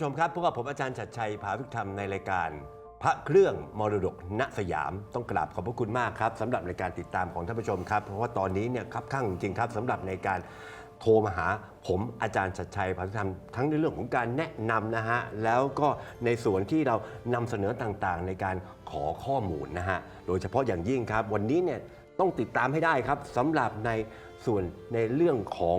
ผู้ชมครับพบกับผมอาจารย์ชัดชัย ภาวิกธรรมในรายการ พระเครื่องมรดกณสยาม ต้องกราบขอบพระคุณมากครับสำหรับในการติดตามของท่านผู้ชมครับ เพราะว่าตอนนี้เนี่ยครับข้างจริงครับสำหรับในการโทรมาหาผมอาจารย์ชัดชัยภาวิกธรรมทั้งในเรื่องของการแนะนำนะฮะ แล้วก็ในส่วนที่เรานำเสนอต่างๆ ในการขอข้อมูลนะฮะ โดยเฉพาะอย่างยิ่งครับ วันนี้เนี่ยต้องติดตามให้ได้ครับสำหรับในส่วนในเรื่องของ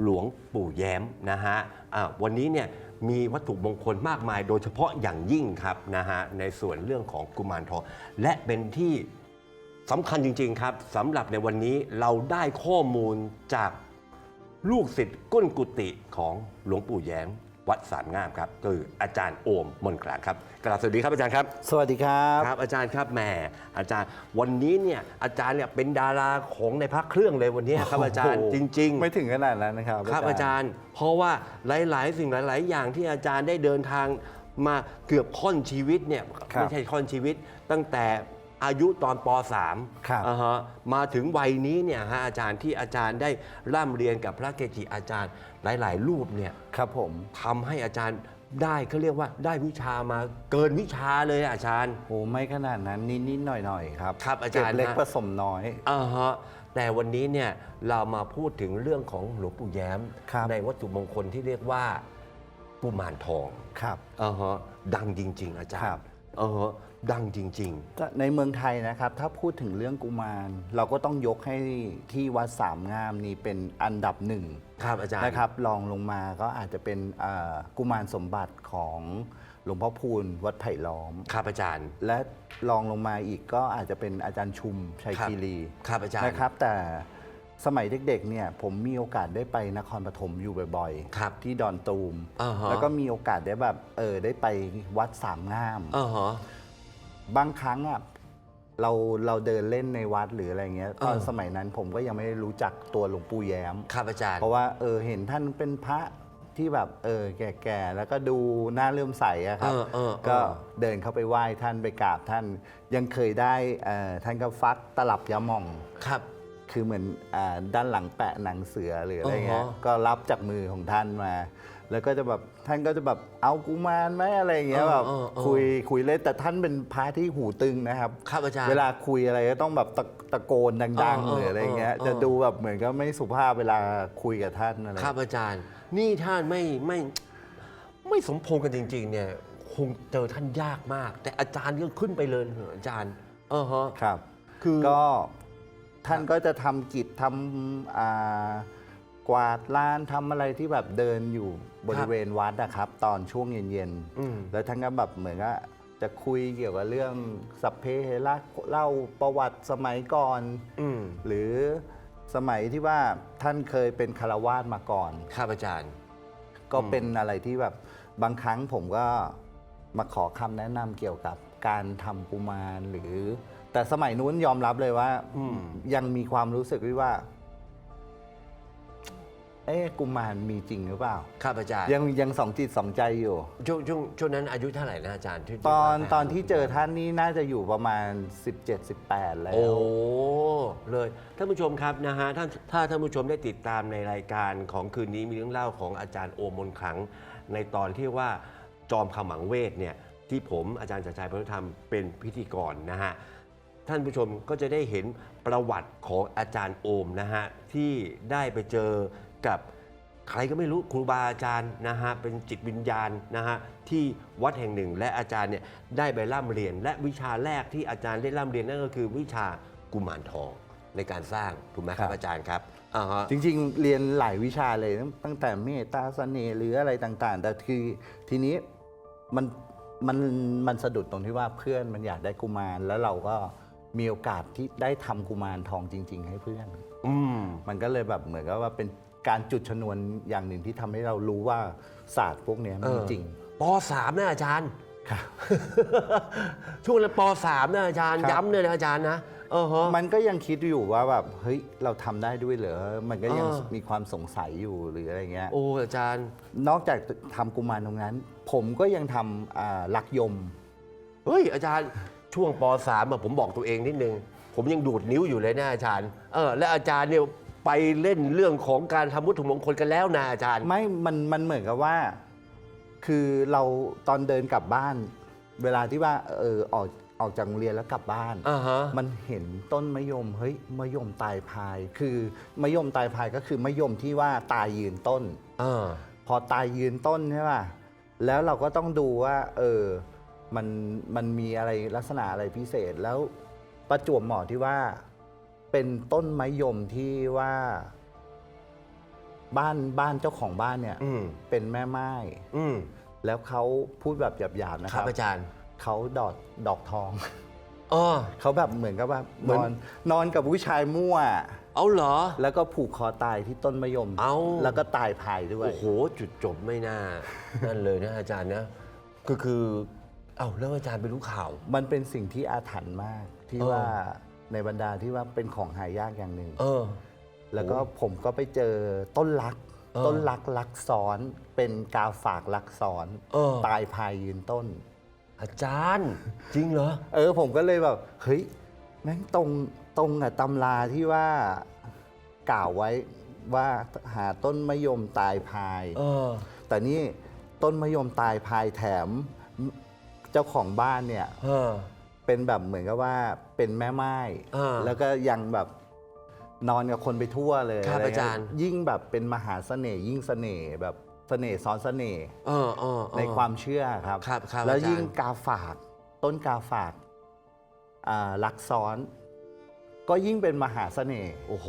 หลวงปู่แย้มนะฮะะวันนี้เนี่ย มีวัตถุมงคลมากมาย โดยเฉพาะอย่างยิ่งครับนะฮะในส่วนเรื่องของกุมารทองและเป็นที่สำคัญจริง ๆ ครับสำหรับในวันนี้เราได้ข้อมูลจากลูกศิษย์ก้นกุฏิของหลวงปู่แย้ม วัดสามงามครับคืออาจารย์โอมมนต์กลางครับกราบสวัสดีครับอาจารย์ครับ สวัสดีครับครับ อาจารย์ครับแหมอาจารย์วันนี้เนี่ยอาจารย์เนี่ยเป็นดาราของในพระเครื่องเลยวันนี้ครับอาจารย์โโหจริงไม่ถึงขนาดนั้นนะครับๆครับอาจารย์ เพราะว่าหลาย ๆ สิ่งหลาย ๆ อย่างที่อาจารย์ได้เดินทางมาเกือบค่อนชีวิตเนี่ยไม่ใช่ค่อนชีวิตตั้งแต่ อายุตอนป .3 ครับอ่าฮะมาถึงวัยนี้เนี่ยฮะอาจารย์ที่อาจารย์ได้ร่ำเรียนกับพระเกจิอาจารย์หลาย ๆ รูปเนี่ยครับผม ทำให้อาจารย์ได้เขาเรียกว่าได้วิชามาเกินวิชาเลยอะอาจารย์ โอ้ไม่ขนาดนั้นนิดๆหน่อยๆครับครับอาจารย์เก็บเล็กฮะ ผสมน้อย อ่าฮะแต่วันนี้เนี่ยเรามาพูดถึงเรื่องของหลวงปู่แย้ม ครับ ในวัตถุมงคลที่เรียกว่ากุมารทองครับ อ่าฮะดังจริง ๆ อาจารครัย์บอ่าฮะ ดังจริง ในเมืองไทยนะครับ ถ้าพูดถึงเรื่องกุมาร เราก็ต้องยกให้ที่วัดสามงามนี่เป็นอันดับหนึ่งๆ ครับอาจารย์ นะครับรองลงมาก็อาจจะเป็นอ่ากุมารสมบัติของหลวงพ่อพูนวัดไผ่ล้อม ครับอาจารย์ และรองลงมาอีกก็อาจจะเป็นอาจารย์ชุมชัยครับคีรีครับอาจารย์ นะครับ แต่สมัยเด็กๆเนี่ยผมมีโอกาสได้ไปนครปฐมอยู่บ่อยครับที่ดอนตูม อ่าฮะ แล้วก็มีโอกาสได้แบบเออได้ไปวัดสามงาม อ่าฮะ บางครั้งอะเราเราเดินเล่นในวัดหรืออะไรเงี้ยตอนเออสมัยนั้นผมก็ยังไม่ได้รู้จักตัวหลวงปู่แย้ม ครับอาจารย์ เพราะว่าเออเห็นท่านเป็นพระที่แบบเออแก่ๆแล้วก็ดูน่าเลื่อมใสอะครับ เออเออเออ ก็เดินเข้าไปไหว้ท่านไปกราบท่านยังเคยได้เอ่อท่านก็ฟักตลับยาหม่อง ครับ คือเหมือนอาด้านหลังแปะหนังเสือหรืออะไรเงี้ยอ๋อฮะก็รับจากมือของท่านมา แล้วก็จะแบบท่านก็จะแบบเอากุมารไหมอะไรเงี้ยเออแบบเออเออคุยคุยเล่นแต่ท่านเป็นพระที่หูตึงนะครับครับอาจารย์เวลาคุยอะไรก็ต้องแบบตะตะโกนดังเออเออๆหรืออะไรเงี้ยเออจะดูแบบเหมือนก็ไม่สุภาพเวลาคุยกับท่านอะไรครับอาจารย์ นี่ท่านไม่ไม่ไม่สมพงษ์กันจริง ๆ เนี่ยคงเจอท่านยากมาก แต่อาจารย์ก็ขึ้นไปเลยเหรออาจารย์เออฮะครับ คือก็ ท่านก็จะทำกิจทำอ่ากวาดลานทำอะไรที่แบบเดินอยู่บริเวณวัดนะครับ ตอนช่วงเย็นอืม ๆแล้วท่านก็แบบเหมือนก็จะคุยเกี่ยวกับเรื่องสัพเพเหระเล่าประวัติสมัยก่อน อืมหรือสมัยที่ว่าท่านเคยเป็นคารวาสมาก่อน ครับอาจารย์ ก็เป็นอะไรที่แบบบางครั้งผมก็มาขอคำแนะนำเกี่ยวกับการทำกุมารหรือ แต่สมัยนู้นยอมรับเลยว่าอืมยังมีความรู้สึกที่ว่า เอ๊ะกุมารมีจริงหรือเปล่า ครับอาจารย์ยังยังสองจิตสองใจอยู่ ช่วงช่วงช่วงนั้นอายุเท่าไหร่นะอาจารย์ที่ตอนว่าตอนที่เจอท่านนี่น่าจะอยู่ประมาณ 17-18 แล้ว โอ้เลยท่านผู้ชมครับนะฮะท่านถ้าท่านผู้ชมได้ติดตามในรายการของคืนนี้มีเรื่องเล่าของอาจารย์โอมนต์ขลัง ในตอนที่ว่าจอมขมังเวทเนี่ยที่ผมอาจารย์ชัยชัยพระธรรมเป็นพิธีกรนะฮะ ท่านผู้ชมก็จะได้เห็นประวัติของอาจารย์โอมนะฮะที่ได้ไปเจอกับใครก็ไม่รู้ครูบาอาจารย์นะฮะเป็นจิตวิญญาณนะฮะที่วัดแห่งหนึ่ง และอาจารย์เนี่ยได้ไปร่ำเรียน และวิชาแรกที่อาจารย์ได้ร่ำเรียนนั่นก็คือวิชากุมารทองในการสร้างถูกไหมครัรับบ อาจารย์ครับอ่าฮะ จริงๆ เรียนหลายวิชาเลยตั้งตั้งแต่เมตตาเสน่ห์หรืออะไรต่างๆ แต่คือทีนี้มันมันมันสะดุดตรงที่ว่าเพื่อนมันอยากได้กุมารแล้วเราก็ มีโอกาสที่ได้ทำกุมารทองจริง ๆ ให้เพื่อน อืม มันก็เลยแบบเหมือนกับว่าเป็นการจุดชนวนอย่างหนึ่งที่ทำให้เรารู้ว่าศาสตร์พวกเนี้ยมีจริง ปสามนะอาจารย์ครับช่วงนั้นปสามนะอาจารย์ ครับ ย้ำเลยนะอาจารย์นะเออฮะ มันก็ยังคิดอยู่ว่าแบบเฮ้ยเราทำได้ด้วยเหรอ มันก็ยังเออ มีความสงสัยอยู่หรืออะไรเงี้ย โอ้อาจารย์ นอกจากทำกุมารตรงนั้น ผมก็ยังทำอ่าลักยม เฮ้ยอาจารย์ ช่วงปสามอะผมบอกตัวเองนิดนึง ผมยังดูดนิ้วอยู่เลยนะอาจารย์เออและอาจารย์เนี่ยไปเล่นเรื่องของการทำวัตถุมงคลกันแล้วนะอาจารย์ ไม่ มัน มันเหมือนกับว่า คือเราตอนเดินกลับบ้าน เวลาที่ว่า เออ ออก ออกจากโรงเรียนแล้วกลับบ้าน อ่าฮะ มันเห็นต้นมะยม เฮ้ย มะยมตายพาย คือมะยมตายพายก็คือมะยมที่ว่าตายยืนต้นอ่าพอตายยืนต้นใช่ป่ะ แล้วเราก็ต้องดูว่า เออ มันมันมีอะไรลักษณะอะไรพิเศษแล้วประจวบเหมาะที่ว่า เป็นต้นมะยมที่ว่า บ้านบ้านเจ้าของบ้านเนี่ย อืมเป็นแม่ไม้อืมแล้วเขาพูดแบบหยาบๆนะคครัรับบอาจารย์เขาดอกดอกทอง อ๋อเขาแบบเหมือนกับว่าเหมืนอนอนนอนกับผู้ชายมั่ว เอาเหรอ แล้วก็ผูกคอตายที่ต้นมะยม เอ้า แล้วก็ตายภายด้วย โอ้โห จุดจบไม่น่า นั่นเลยนะอาจารย์นะก็คือ เอ้าแล้วอาจารย์ไปรู้ข่าว มันเป็นสิ่งที่อาถรรพ์มากที่เออ ว่าในบรรดาที่ว่าเป็นของหายากอย่างหนึ่ง เออ แล้วก็ผมก็ไปเจอต้นลัก เออต้นลักลักซ้อน เป็นกาฝากลักซ้อนเออ ตายภายยืนต้น อาจารย์ จริงเหรอ เออผมก็เลยแบบเฮ้ยแม่งตรงตรงกับตำราที่ว่ากล่าวไว้ว่าหาต้นมะยมตายพาย เออ แต่นี่ต้นมะยมตายพายแถม เจ้าของบ้านเนี่ย เออ เป็นแบบเหมือนกับว่าเป็นแม่ไม้อ่าแล้วก็ยังแบบนอนกับคนไปทั่วเลยครับะไเงี้อาจารย์ ยิ่งแบบเป็นมหาเสน่ห์ยิ่งเสน่ห์แบบเสน่ห์ซ้อนเสน่ห์เออเออเออ ในความเชื่อครับ ครับครับแล้วอาจารย์ ยิ่งกาฝากต้นกาฝากอ่าลักซ้อน ก็ยิ่งเป็นมหาเสน่ห์โอ้โห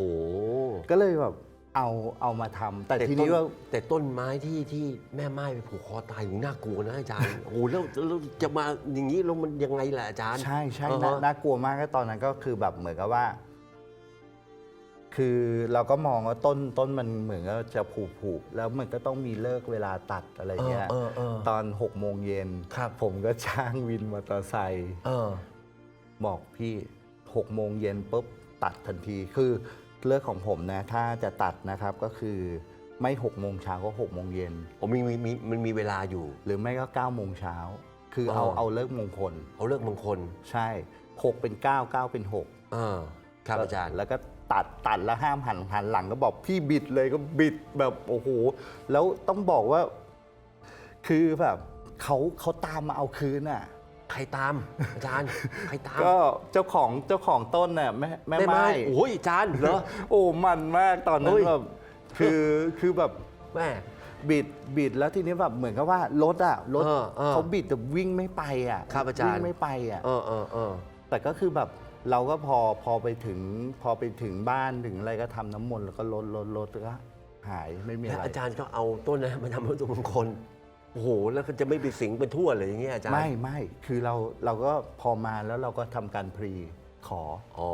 ก็เลยแบบ เอาเอามาทำแต่ทีต้นี้ว่า แต่ต้นไม้ที่ที่แม่ไม้ไปผูกคอตายอยู่น่ากลัวนะอาจารย์ โอ้โหแล้วแล้วจะมาอย่างนี้แล้วมันยังไงล่ะอาจารย์ใช่ใช่อ่าฮะน่าน่ากลัวมากก็ตอนนั้นก็คือแบบเหมือนกับว่า คือเราก็มองว่าต้นต้นมันเหมือนกับจะผุผุแล้วมันก็ต้องมีเลิกเวลาตัดอะไรเงี้ยเออเออเออตอนหกโมงเย็นครับ ผมก็จ้างวินมอเตอร์ไซค์เออ บอกพี่หกโมงเย็นปุ๊บตัดทันที คือ เลิกของผมนะถ้าจะตัดนะครับก็คือไม่หกโมงเช้าก็หกโมงเย็นผมมีมีมีมันมีเวลาอยู่ หรือไม่ก็9ก้าโมงเช้าคือเอาอ๋อ เอาเลิกมงคล เอาเลิกมงคลใช่ 6 เป็น 9 9 เป็น6เออครับอาจารย์ แล้วก็ตัดตัดแล้วห้ามหันหันหลังก็บอกพี่บิดเลยก็บิดแบบโอ้โหแล้วต้องบอกว่า คือแบบเขาเขาตามมาเอาคืนอะ ใครตามอาจารย์ใครตามก็เจ้าของเจ้าของต้นน่ะแม่แม่แม่ไม้ไม้โอ้ยอาจารย์เหรอโอ้มันมากตอนนั้เฮ้นยแบบคือคือแบบแม่บิดบิดแล้วทีนี้แบบเหมือนกับว่ารถอะรถเออเออเขาบิดแต่วิ่งไม่ไปอะครับอาจารย์วิ่งไม่ไปอะเออเออเออแต่ก็คือแบบเราก็พอพอไปถึงพอไปถึงบ้านถึงอะไรก็ทำน้ำมนต์แล้วก็ลดลดลดแล้วก็หายไม่มีแล้อะวไรอาจารย์ก็เอาต้นนั้นมาทำวัตถุมงคล โอ้โห แล้วก็จะไม่ไปสิงไปทั่วเลยอย่างเงี้ยอาจารย์ ไม่ไม่คือเราเราก็พอมาแล้วเราก็ทำการพรีขอ อ๋อ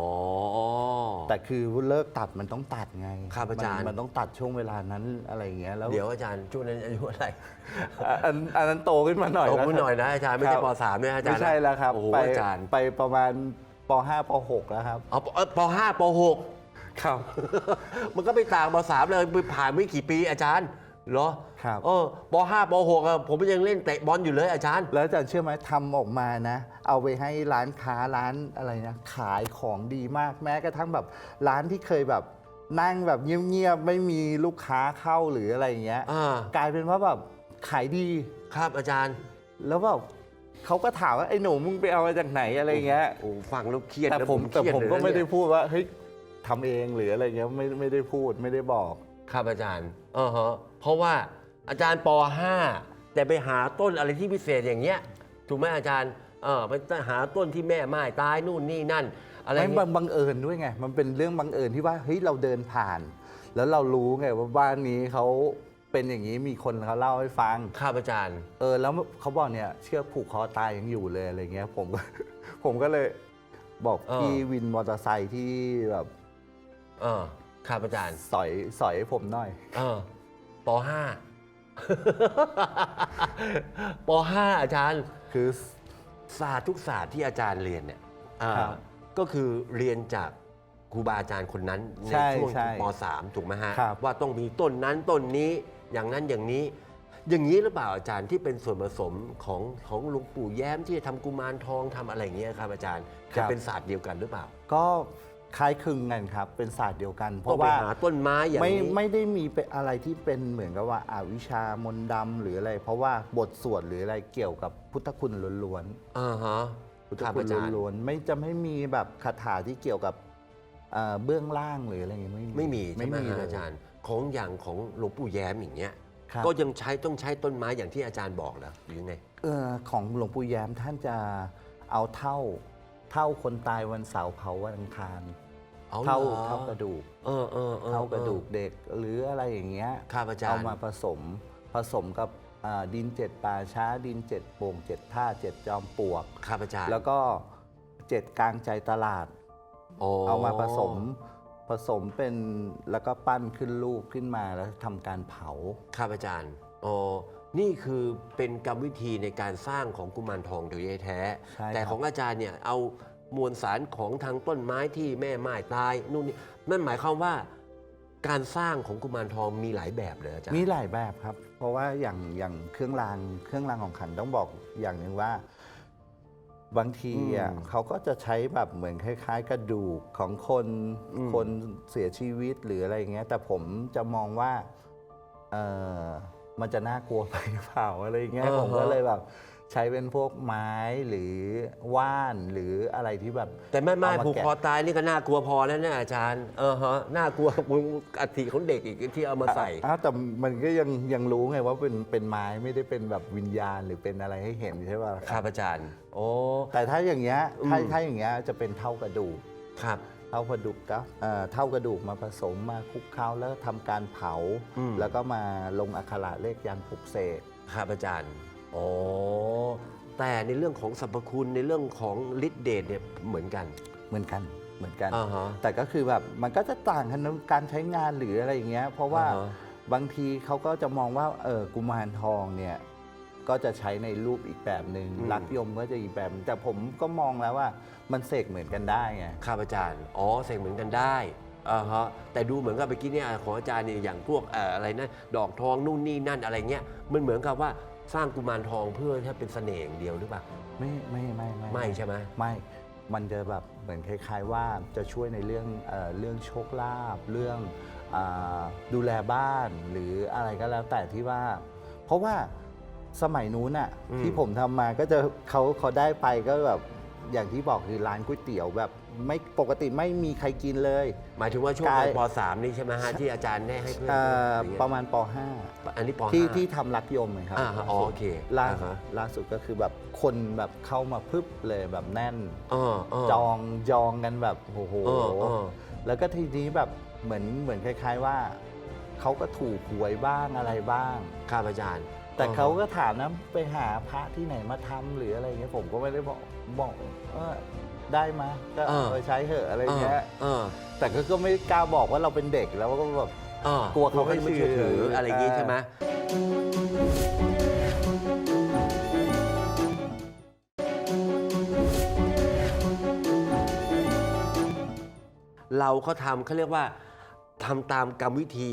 แต่คือเลิกตัดมันต้องตัดไงครับอาจารย์ มันมันต้องตัดช่วงเวลานั้นอะไรอย่างเงี้ยแล้วเดี๋ยวอาจารย์ช่วงนั้นอายุอะไรอะอันอันนั้นโตขึ้นมาหน่อยโตแล้วขึ้นหน่อยนะอาจารย์ไม่ใช่ครับปสามเนี่ยอาจารย์ไม่ใช่แล้วครับโอ้โหไปอาจารย์ไปประมาณป .5 ป .6 แล้วครับ เอาเอ่อปห้าปหกครับ มันก็ไปต่างปสามเลยไปผ่านไม่กี่ปีอาจารย์ เหรอครับ เออปห้าปหกอะผมยังเล่นเตะบอลอยู่เลยอาจารย์ แล้วอาจารย์เชื่อไหมทำออกมานะ เอาไปให้ร้านค้าร้านอะไรนะขายของดีมากแม้กระทั่งแบบร้านที่เคยแบบนั่งแบบเงียบๆไม่มีลูกค้าเข้าหรืออะไรอย่างเงี้ยอ่า กลายเป็นว่าแบบขายดี ครับอาจารย์แล้วแบบเขาก็ถามว่าไอ้หนูมึงไปเอามาจากไหนอะไรเงี้ย โอ้ฟังแล้วเครียดแต่นะผมเคแต่รียผมเลยก็นะไม่ได้เนี่ยพูดว่าเฮ้ยทำเองหรืออะไรเงี้ยไม่ไม่ได้พูดไม่ได้บอก ครับอาจารย์เออฮะ เพราะว่าอาจารย์ปห้าแต่ไปหาต้นอะไรที่พิเศษอย่างเงี้ยถูกไหมอาจารย์เออไปหาต้นที่แม่ไม้ตายนู่นนี่นั่น อะไรไม่เงี้บัยงบังเอิญด้วยไง มันเป็นเรื่องบังเอิญที่ว่าเฮ้ยเราเดินผ่าน แล้วเรารู้ไงว่าบ้านนี้เขาเป็นอย่างนี้มีคนเขาเล่าให้ฟังครับอาจารย์เออแล้วเขาบอกเนี่ยเชือกผูกคอตายยังอยู่เลยอะไรเงี้ยผมก็ ผมก็เลยบอกเออ พี่วินมอเตอร์ไซค์ที่แบบเออครับอาจารย์สอยสอยให้ผมหน่อย เออ ปห้าปห้าอาจารย์ คือศาสตร์ทุกศาสตร์ที่อาจารย์เรียนเนี่ยอ่าครับก็คือเรียนจากครูบาอาจารย์คนนั้นในใช่ช่วงใช่ปสามถูกไหมฮะ ครับ ว่าต้องมีต้นนั้นต้นนี้อย่างนั้นอย่างนี้ อย่างนี้หรือเปล่าอาจารย์ที่เป็นส่วนผสมของของหลวงปู่แย้มที่จะทำกุมารทองทำอะไรอย่างเงี้ยครับอาจารย์จะเป็นศาสตร์เดียวกันหรือเปล่า ก็ คล้ายคลึงกันครับ เป็นศาสตร์เดียวกัน เพต้องราะไปว่าหาต้นไม้อย่างไม่นี้ ไม่ได้มีเป็นอะไรที่เป็นเหมือนกับว่าอาวิชามนต์ดำหรืออะไร เพราะว่าบทสวดหรืออะไรเกี่ยวกับพุทธคุณล้วนอ่าฮะๆพุทธครับคุณอาจารย์ล้วนๆไม่จะไม่มีแบบคาถาที่เกี่ยวกับเอ่อเบื้องล่างหรืออะไรอย่างเงี้ยไม่มีไม่มีใช่ไหมมีฮะเลยอาจารย์ ของอย่างของหลวงปู่แย้มอย่างเงี้ย ครับ ก็ยังใช้ต้องใช้ต้นไม้อย่างที่อาจารย์บอกเหรอหรือยังไง เออของหลวงปู่แย้มท่านจะเอาเท่าเท่าคนตายวันเสาร์เผาวันอังคาร เอาเท่าหรอเท่ากระดูกเออเออออเท่ากระดูกเด็กหรืออะไรอย่างเงี้ยครับอาจารย์เอามาผสมผสมกับอ่าดินเจ็ดป่าช้าดินเจ็ดโป่งเจ็ดท่าเจ็ดจอมปลวกครับอาจารย์แล้วก็เจ็ดกลางใจตลาดเอามาผสมผสมเป็นแล้วก็ปั้นขึ้นรูปขึ้นมาแล้วทำการเผาครับอาจารย์อ๋อนี่คือเป็นกรรมวิธีในการสร้างของกุมารทองโดยแท้ใช่แต่ครับของอาจารย์เนี่ยเอา มวลสารของทางต้นไม้ที่แม่ไม้ตายนู่นนี่นั่นหมายความว่า การสร้างของกุมารทองมีหลายแบบเลยอาจารย์มีหลายแบบครับ เพราะว่าอย่างอย่างเครื่องรางเครื่องรางของขลังต้องบอกอย่างหนึ่งว่า บางทีอะอืมเขาก็จะใช้แบบเหมือนคล้าย ๆ กระดูกของคนอืมคนเสียชีวิตหรืออะไรอย่างเงี้ย แต่ผมจะมองว่าเออมันจะน่ากลัวไปหรือเปล่าอะไรอย่างเงี้ยผมก็เลยแบบ ใช้เป็นพวกไม้หรือว่านหรืออะไรที่แบบแต่แม่ไม้เอามาผูกแกะ คอตายนี่ก็น่ากลัวพอแล้วนะอาจารย์เออฮะน่ากลัวมึงอัฐิของเด็กอีกที่เอามาใส่อ้าวแต่มันก็ยังยังรู้ไงว่าเป็นเป็นไม้ไม่ได้เป็นแบบวิญญาณหรือเป็นอะไรให้เห็นใช่ป่ะครับอาจารย์ โอ้แต่ถ้าอย่างเงี้ยถ้าอืมถ้าอย่างเงี้ยจะเป็นเท่ากระดูกครับ เท่ากระดูกก็เอ่อเท่ากระดูกมาผสมมาคลุกเคล้าแล้วทำการเผา อืม แล้วก็มาลงอักขระเลขยันต์ปลุกเสกครับอาจารย์ โอ้แต่ในเรื่องของสรรพคุณในเรื่องของฤทธิ์เดชเนี่ยเหมือนกัน เหมือนกันเหมือนกัน อ่าฮะแต่ก็คือแบบมันก็จะต่างกันในการใช้งานหรืออะไรอย่างเงี้ย เพราะว่าอ่าฮะ บางทีเขาก็จะมองว่าเออกุมารทองเนี่ยก็จะใช้ในรูปอีกแบบหนึ่งอืมลักยมก็จะอีกแบบหนึ่งแต่ผมก็มองแล้วว่ามันเสกเหมือนกันได้ไง ครับอาจารย์ อ๋อเสกเหมือนกันได้อ่าฮะ แต่ดูเหมือนกับเมื่อกี้เนี่ยของอาจารย์เนี่ยอย่างพวกเอ่ออะไรนะ ดอกทองนู่นนี่นั่นอะไรเงี้ย มันเหมือนกับว่า สร้างกุมารทองเพื่อให้เป็นเสน่ห์อย่างเดียวหรือเปล่าไม่ไม่ไม่ไม่ไม่ใช่ไหมไม่ มันจะแบบเหมือนคล้าย ๆ ว่าจะช่วยในเรื่องเออเรื่องโชคลาภเรื่องอาดูแลบ้านหรืออะไรก็แล้วแต่ที่ว่า เพราะว่าสมัยนู้นน่ะอืมที่ผมทำมาก็จะเขาเขาได้ไปก็แบบ อย่างที่บอกคือร้านก๋วยเตี๋ยวแบบไม่ปกติไม่มีใครกินเลย หมายถึงว่าช่วงกายป .3 นี่ใช่ไหมฮะที่อาจารย์ได้ให้เพื่อนเอ่อหอยังไงประมาณป อันนี้ป .5 ที่ห้าที่ทำรักยมไงครับอ่าฮะอ๋อโอเคล่าอ่าฮะ ล่าสุดก็คือแบบคนแบบเข้ามาพึบเลยแบบแน่น อ๋ออ๋อ จองจองกันแบบโอ้โหเออเออ แล้วก็ทีนี้แบบเหมือนเหมือนคล้าย ๆว่าเขาก็ถูกหวยบ้างอะไรบ้าง ครับอาจารย์ แต่เขาก็ถามนะไปหาพระที่ไหนมาทำหรืออะไรเงี้ยผมก็ไม่ได้บอกบอกเออได้มาก็เอาไปใช้เถอะอะไรเงี้ยเออแต่ก็ก็ไม่กล้าบอกว่าเราเป็นเด็กแล้วก็แบบเออกลัวเขาไม่ไม่เชื่อเชื่ถือออะไรอย่างงี้ใช่ไหมเราก็ทำเขาเรียกว่าทำตามกรรมวิธี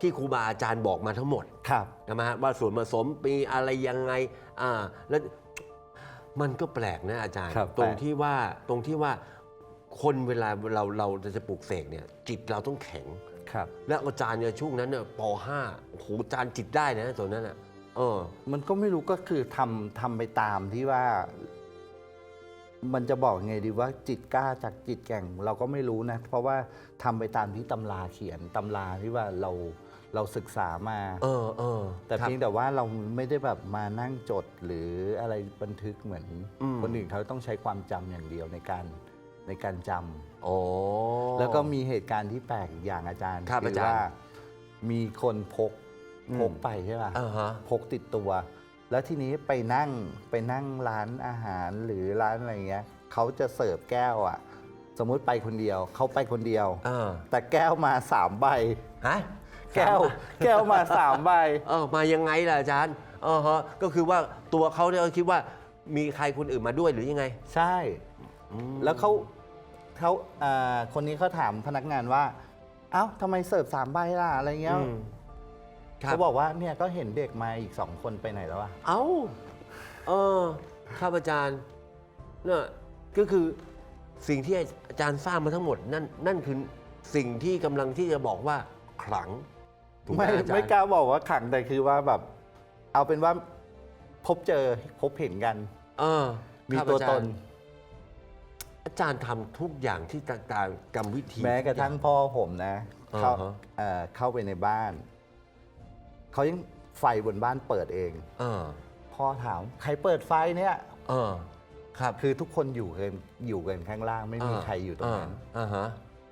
ที่ครูบาอาจารย์บอกมาทั้งหมดครับนะฮะว่าส่วนผสมมีอะไรยังไงอ่าแล้วมันก็แปลกนะอาจารย์ ครับตรงแปลก ที่ว่าตรงที่ว่าคนเวลาเราเราจะปลูกเสกเนี่ย จิตเราต้องแข็ง ครับ และอาจารย์เนี่ยช่วงนั้นเนี่ยป .5 โอ้โหอาจารย์จิตได้นะตอนนั้นอะเออ มันก็ไม่รู้ก็คือทำทำไปตามที่ว่า มันจะบอกไงดีว่าจิตกล้าจากจิตแกร่ง เราก็ไม่รู้นะ เพราะว่าทำไปตามที่ตำราเขียนตำราที่ว่าเรา เราศึกษามา เออเออแต่ครับ เพียงแต่ว่าเราไม่ได้แบบมานั่งจดหรืออะไรบันทึกเหมือน อืม คนอื่นเขาต้องใช้ความจำอย่างเดียวในการในการจำ โอ้ แล้วก็มีเหตุการณ์ที่แปลกอีกอย่างอาจารย์ครับอาจารย์ว่ามีคนพกอืมพกไปใช่ป่ะอ่าฮะ พกติดตัว แล้วทีนี้ไปนั่งไปนั่งร้านอาหารหรือร้านอะไรเงี้ยเขาจะเสิร์ฟแก้วอะ สมมุติไปคนเดียวเขาไปคนเดียว เออแต่แก้วมาสามใบ ฮะ แก้วแก้วมาสามใบ เออมายังไงล่ะอาจารย์เออฮะก็คือว่าตัวเขาเนี่ยคิดว่ามีใครคนอื่นมาด้วยหรือยังไงใช่แล้วเขาเขาอ่าคนนี้เขาถามพนักงานว่า เอ้าทำไมเสิร์ฟสามใบล่ะอะไรเงี้ยอืมครับ เขาบอกว่าเนี่ยก็เห็นเด็กมาอีกสองคนไปไหนแล้วอะเอ้า เออครับอาจารย์เนี่ยก็คือสิ่งที่อาจารย์สร้างมาทั้งหมด นั่นนั่นคือสิ่งที่กำลังที่จะบอกว่าขลัง ถูกไหมไม่อาจารย์ไม่กล้าบอกว่าขังแต่คือว่าแบบเอาเป็นว่าพบเจอพบเห็นกัน เออมีครับตัวอาจาตรน ย์อาจารย์ทำทุกอย่างที่ต่างๆกรรมวิธี แม้กระทั่งพ่อผมนะเข้าอ่าฮะ เอ่อเข้าไปในบ้าน เขายังไฟบนบ้านเปิดเอง เออพ่อถามใครเปิดไฟเนี่ย เออครับคือทุกคนอยู่กันอยู่กันข้างล่างไม่มีอ่าใครอยู่ตรงนั้นอ่าฮะ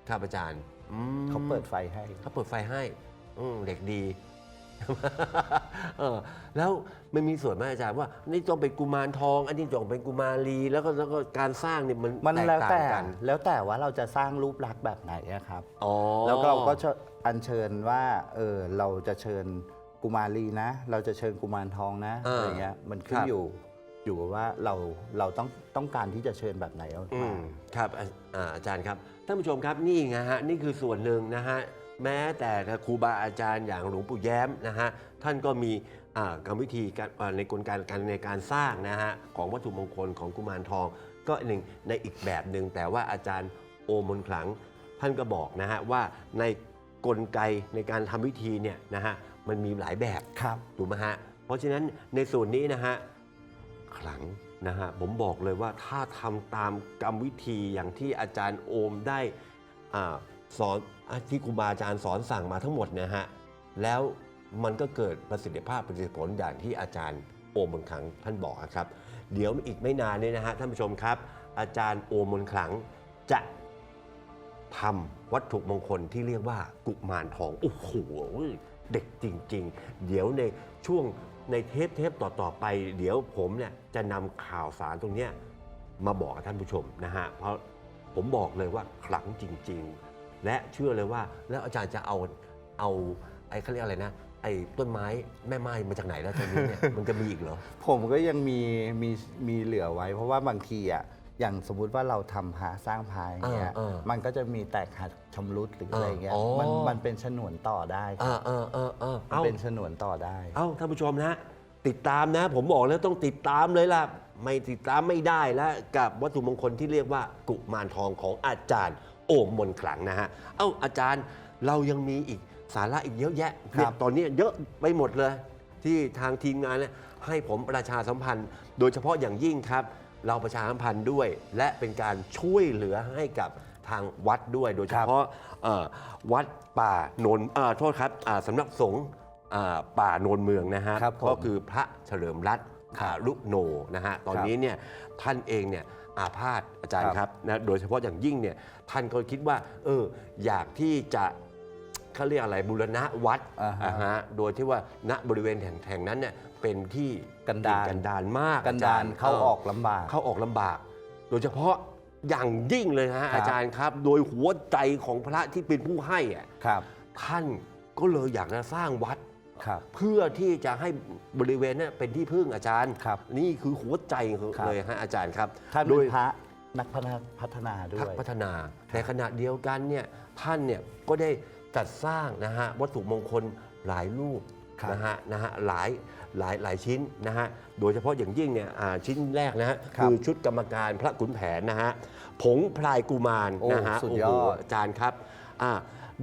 ครับอาจารย์อืมเขาเปิดไฟให้ เขาเปิดไฟให้ อืมเด็กดี เออแล้วมันมีส่วนไหมอาจารย์ว่านี่ต้องเป็นกุมารทอง อันนี้ต้องเป็นกุมารีแล้วก็แล้วก็การสร้างเนี่ยมันมันแตกแล้วต่างแต่กันแล้วแต่ว่าเราจะสร้างรูปลักษณ์แบบไหนอะครับ อ๋อ แล้วเราก็จะอัญเชิญว่าเออเราจะเชิญกุมารีนะ เราจะเชิญกุมารทองนะอะไรเงี้ยมันขึ้นอยู่อยู่กับว่าเราเราต้องต้องการที่จะเชิญแบบไหนออกอืมาม ครับอาอ่าอาจารย์ครับท่านผู้ชมครับนี่ไงฮะนี่คือส่วนหนึ่งนะฮะ แม้แต่ครูบาอาจารย์อย่างหลวงปู่แย้มนะฮะท่านก็มีอ่ากรรมวิธีการอ่าในกลการการในการสร้างนะฮะของวัตถุมงคลของกุมารทอง ก็หนึ่งในอีกแบบหนึ่งแต่ว่าอาจารย์โอมนต์ขลัง ท่านก็บอกนะฮะว่าในกลไกในการทำวิธีเนี่ยนะฮะมันมีหลายแบบครับถูกไหมฮะเพราะฉะนั้นในส่วนนี้นะฮะขลังนะฮะผมบอกเลยว่าถ้าทำตามกรรมวิธีอย่างที่อาจารย์โอมได้อา สอนที่ครูบาอาจารย์สอนสั่งมาทั้งหมดนะฮะแล้วมันก็เกิดประสิทธิภาพประสิทธิผลอย่างที่อาจารย์โอมมนขลังท่านบอกครับ เดี๋ยวอีกไม่นานนี้นะฮะท่านผู้ชมครับ อาจารย์โอมมนขลังจะทำวัตถุมงคลที่เรียกว่ากุมารทองโอ้โหเด็กจริง ๆ เดี๋ยวในช่วงในเทปเทปต่อๆไป เดี๋ยวผมเนี่ยจะนำข่าวสารตรงนี้มาบอกกับท่านผู้ชมนะฮะเพราะผมบอกเลยว่าขลังจริง ๆ และเชื่อเลยว่าแล้วอาจารย์จะเอาเอาไอ้เขาเรียกอะไรนะ ไอ้ต้นไม้แม่ไม้มาจากไหนแล้วตอนนี้เนี่ย มันจะมีอีกเหรอ ผมก็ยังมีมีมีเหลือไว้ เพราะว่าบางทีอะอย่างสมมุติว่าเราทำพาสร้างพาอย่างเงี้ยเออเออมันก็จะมีแตกหักชำรุดหรืออะไรเงี้ยอ๋อ มันมันเป็นฉนวนต่อได้คเอรับอเออเออเออมันเอา เป็นฉนวนต่อได้ เอ้าท่านผู้ชมนะ ติดตามนะ ผมบอกแล้วต้องติดตามเลยล่ะ ไม่ติดตามไม่ได้แล้วกับวัตถุมงคลที่เรียกว่ากุมารทองของอาจารย์ โอมมนต์ขลังนะฮะ เอ้าอาจารย์เรายังมีอีกสาระอีกเยอะแยะครับเนี่ยตอนนี้เยอะไปหมดเลย ที่ทางทีมงานเนี่ยให้ผมประชาสัมพันธ์ โดยเฉพาะอย่างยิ่งครับ เราประชาสัมพันธ์ด้วย และเป็นการช่วยเหลือให้กับทางวัดด้วย โดยเฉพาะเอ่อวัดป่าโนนเอ่อโทษครับอ่าสำนักสงฆ์อ่าป่าโนนเมืองนะฮะครับผม ก็คือพระเฉลิมรัตน์ขารุโนนะฮะตอนครับนี้เนี่ยท่านเองเนี่ย อาพาธอาจารย์ครับครับนะโดยเฉพาะอย่างยิ่งเนี่ยท่านก็คิดว่าเอออยากที่จะเขาเรียกอะไรบูรณะวัดอ่าฮะ อ่าฮะโดยที่ว่าณบริเวณแห่งแห่งนั้นเนี่ยเป็นที่กันดาร กันดารมากกันอดาจรรย์ เข้าออกลำบาก เข้าออกลำบาก โดยเฉพาะอย่างยิ่งเลยนะฮะครับ อาจารย์ครับ โดยหัวใจของพระที่เป็นผู้ให้อะครับ ท่านก็เลยอยากจะสร้างวัด ครับ เพื่อที่จะให้บริเวณนั้นเป็นที่พึ่งอาจารย์ ครับนี่คือหัวใจครับ เลยฮะอาจารย์ครับท่านโดเป็ยนพระนักพัฒนาพัฒนาด้พักวยพัฒนาแต่ขณะเดียวกันเนี่ยท่านเนี่ยก็ได้จัดสร้างนะฮะวัตถุมงคลหลายรูปครับ นะฮะนะฮะหลายหลายหลายชิ้นนะฮะโดยเฉพาะอย่างยิ่งเนี่ยอ่าชิ้นแรกนะฮะครับคือชุดกรรมการพระขุนแผนนะฮะผงพลายกุมารโอ้นะฮะสุดยอด โโหอาจารย์ครับอ่า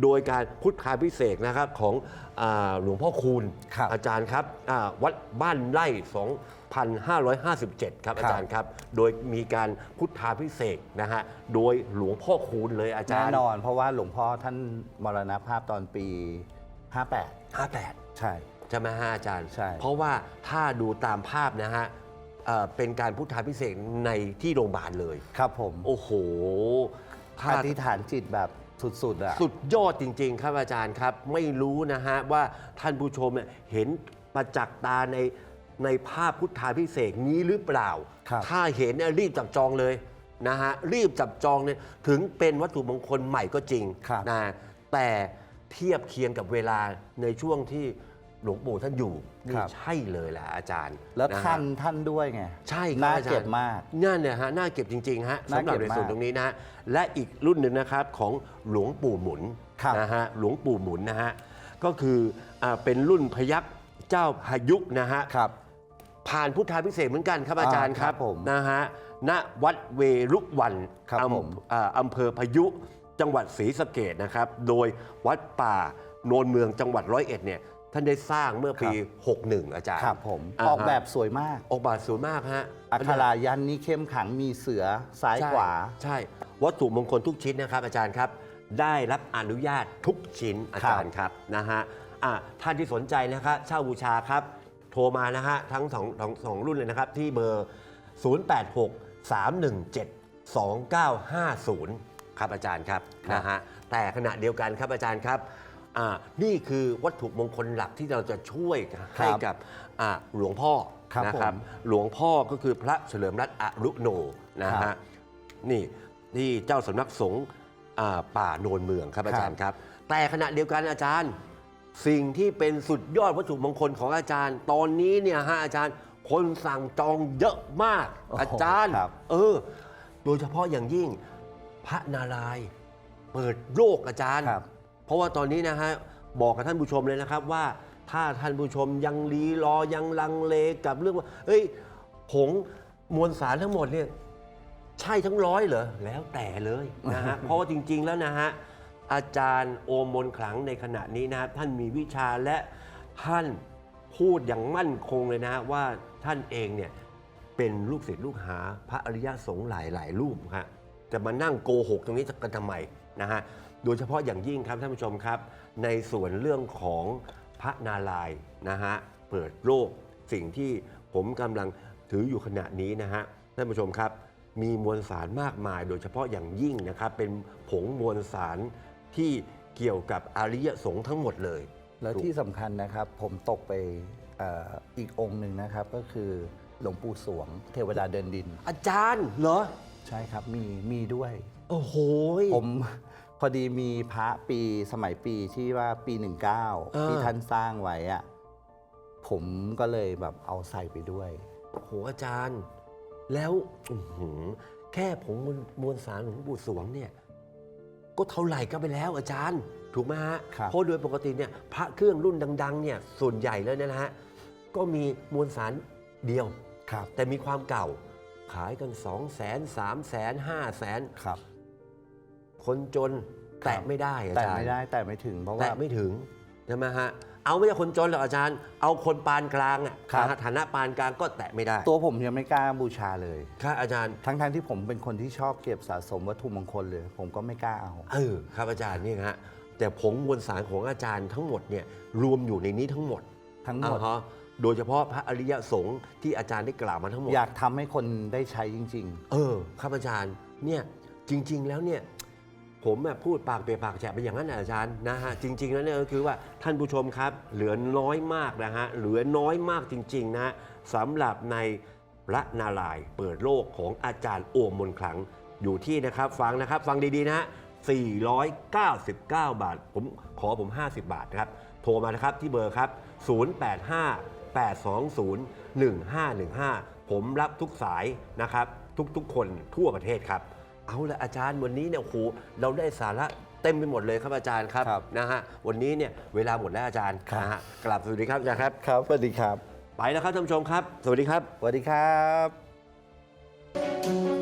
โดยการพุทธาพิเศษกนะครับของอาหลวงพ่อคูณครับอาจารย์ครับอ่าวัดบ้านไร่ 2,557 ครับอาจารย์ครับ โดยมีการพุทธาพิเศษกนะฮะโดยหลวงพ่อคูณเลยอาจารแน่ย์นอน เพราะว่าหลวงพ่อท่านมรณภาพตอนปี 58 58 ใช่ ใช่ไหมฮะอาจารย์ ใช่ เพราะว่าถ้าดูตามภาพนะฮะเอ่อเป็นการพุทธาพิเศษกในที่โรงพยาบาลเลย ครับผมโอ้โหถ้าอธิษฐานจิตแบบ สุดๆอะสุดยอดจริง ๆ ครับอาจารย์ครับ ไม่รู้นะฮะว่าท่านผู้ชมเนี่ยเห็นประจักษ์ตาในในภาพพุทธาพิเศษกนี้หรือเปล่า ครับ ถ้าเห็นเนี่ยรีบจับจองเลยนะฮะรีบจับจองเนี่ยถึงเป็นวัตถุมงคลใหม่ก็จริงครับ นะแต่เทียบเคียงกับเวลาในช่วงที่ หลวงปู่ท่านอยู่นี่ใช่เลยแหละอาจารย์แล้วะฮะ ทันท่านด้วยไงใช่ครับน่าอจรย์เก็บมาก นั่นเนี่ยฮะน่าเก็บจริงๆฮะน่าสำหรับเก็บในส่วนมากตรงนี้นะฮะและอีกรุ่นหนึ่งนะครับของหลวงปู่หมุนครับนะฮะหลวงปู่หมุนนะฮะก็คืออาเป็นรุ่นพยักเจ้าพายุนะฮะครับ ผ่านพุทธาพิเศษกเหมือนกันครับอาจารย์อ่าคครัรับบผมนะฮะณวัดเวรุวันครับอำผมอ่าอำเภอพายุจังหวัดศรีสะเกดนะครับ โดยวัดป่าโนนเมืองจังหวัดร้อยเอ็ดเนี่ย ท่านได้สร้างเมื่อปี 61 อาจารย์ครับผมาออกแบบฮะสวยมาก ออกแบบสวยมากฮะอัครายันนี้เข้มขังมีเสือซ้ายใช่ขวา ใช่ วัตถุมงคลทุกชิ้นนะครับ อาจารย์ครับ ได้รับอนุญาตทุกชิ้นอาจารย์ครับนะฮะอะท่านที่สนใจนะครับเช่าบูชาครับ โทรมานะฮะทั้งสองสองสองรุ่นเลยนะครับ ที่เบอร์ 086 317 2950 ครับอาจารย์ครับครับนะฮะแต่ขณะเดียวกันครับอาจารย์ครับ อ่านี่คือวัตถุมงคลหลักที่เราจะช่วยให้กับอ่าหลวงพ่อครับนะครับผมหลวงพ่อก็คือพระเฉลิมรัตน์อรุโนนะครัฮะบ นี่ที่เจ้าสำนักสงฆ์อ่าป่าโนนเมืองครับอาจารย์ครับ แต่ขณะเดียวกันอาจารย์ สิ่งที่เป็นสุดยอดวัตถุมงคลของอาจารย์ ตอนนี้เนี่ยฮะอาจารย์คนสั่งจองเยอะมาก โอ้โหอาจารย์ ครับ เออ โดยเฉพาะอย่างยิ่งพระนารายณ์เปิดโลกอาจารย์ ครับเพ ราะว่าตอนนี้นะฮะบอกกับท่านผู้ชมเลยนะครับว่าถ้าท่านผู้ชมยังรีรอยังลังเลกับเรื่องว่าเอ้ยผงมวลสารทั้งหมดเนี่ยใช่ทั้งร้อยเหรอแล้วแต่เลยนะฮะ เพราะว่าจริง ๆแล้วนะฮะอาจารย์โอมมนต์ขลังในขณะนี้นะครับท่านมีวิชาและท่านพูดอย่างมั่นคงเลยนะฮะว่าท่านเองเนี่ยเป็นลูกศิษย์ลูกหาพระอริยสงฆ์หลายๆรูปฮะจะมานั่งโกหกตรงนี้กันทำไมนะฮะ โดยเฉพาะอย่างยิ่งครับท่านผู้ชมครับ ในส่วนเรื่องของพระนารายณ์นะฮะเปิดโลกสิ่งที่ผมกำลังถืออยู่ขณะนี้นะฮะท่านผู้ชมครับ มีมวลสารมากมาย โดยเฉพาะอย่างยิ่งนะครับ เป็นผงมวลสารที่เกี่ยวกับอริยสงฆ์ทั้งหมดเลย แล้วที่สำคัญนะครับผมตกไปเอ่ออีกองค์หนึ่งนะครับก็คือหลวงปู่สวง เทวดาเดินดิน อาจารย์เหรอ ใช่ครับมีมีด้วย โอ้โหผมพ อดีมีพระปีสมัยปีที่ว่าปี19ที่ท่านสร้างไว้อะผมก็เลยแบบเอาใส่ไปด้วย โอ้โหอาจารย์ แล้วอื้อหือแค่ผงมวลมวลสารหลวงปู่สวงเนี่ย ก็เท่าไหร่ก็ไปแล้วอาจารย์ ถูกไหมฮะครับ เพราะโดยปกติเนี่ยพระเครื่องรุ่นดัง ๆ เนี่ยส่วนใหญ่แล้วเนี่ยนะฮะก็มีมวลสารเดียว ครับแต่มีความเก่า ขายกัน 2 0 0 0 0 0 3 0 0 0 0 5 0 0 0 0 0ครับ คนจนครับแตะไม่ได้อาแต่จารย์ไม่ได้แต่ไม่ถึงเพราะว่า แตะไม่ถึงใช่ไหมฮะเอาไม่ใช่คนจนหรอกอาจารย์ เอาคนปานกลางอะครับนะฮะฐานะปานกลางก็แตะไม่ได้ตัวผมยังไม่กล้าบูชาเลย ครับอาจารย์ ทั้งๆที่ผมเป็นคนที่ชอบเก็บสะสมวัตถุมงคลเลย ผมก็ไม่กล้าเอา เออครับอาจารย์นี่ฮะแต่ผงมวลสารของอาจารย์ทั้งหมดเนี่ยรวมอยู่ในนี้ทั้งหมดทั้งหมด อ่าฮะโดยเฉพาะพระอริยสงฆ์ที่อาจารย์ได้กล่าวมาทั้งหมด อยากทำให้คนได้ใช้จริง เออครับอาจารย์เนี่ยจริง ๆ แล้วเนี่ย ผมแบบพูดปากเปียกปากแฉะไปอย่างนั้นนะอาจารย์นะฮะจริง ๆ แล้วเนี่ยก็คือว่าท่านผู้ชมครับ เหลือน้อยมากนะฮะเหลือน้อยมากจริง ๆ นะฮะสำหรับในพระนารายณ์เปิดโลกของอาจารย์โอมมนต์ขลังอยู่ที่นะครับ ฟังนะครับ ฟังดี ๆ นะฮะ499 บาท ผมขอผม 50 บาทนะครับ โทรมานะครับที่เบอร์ครับ 085 820 1515 ผมรับทุกสายนะครับ ทุกๆคนทั่วประเทศครับ เอาละอาจารย์วันนี้เนี่ยโอ้หเราได้สาระเต็มไปหมดเลยครับอาจารย์ครับรบนะฮะวันนี้เนี่ยเวลาหมดแล้วอาจารย์ครับกลับสวัสดีครับอาจารย์ครับ ครับสวัสดีครับไปแล้วครับท่านผู้ชมครับ สวัสดีครับ สวัสดีครับ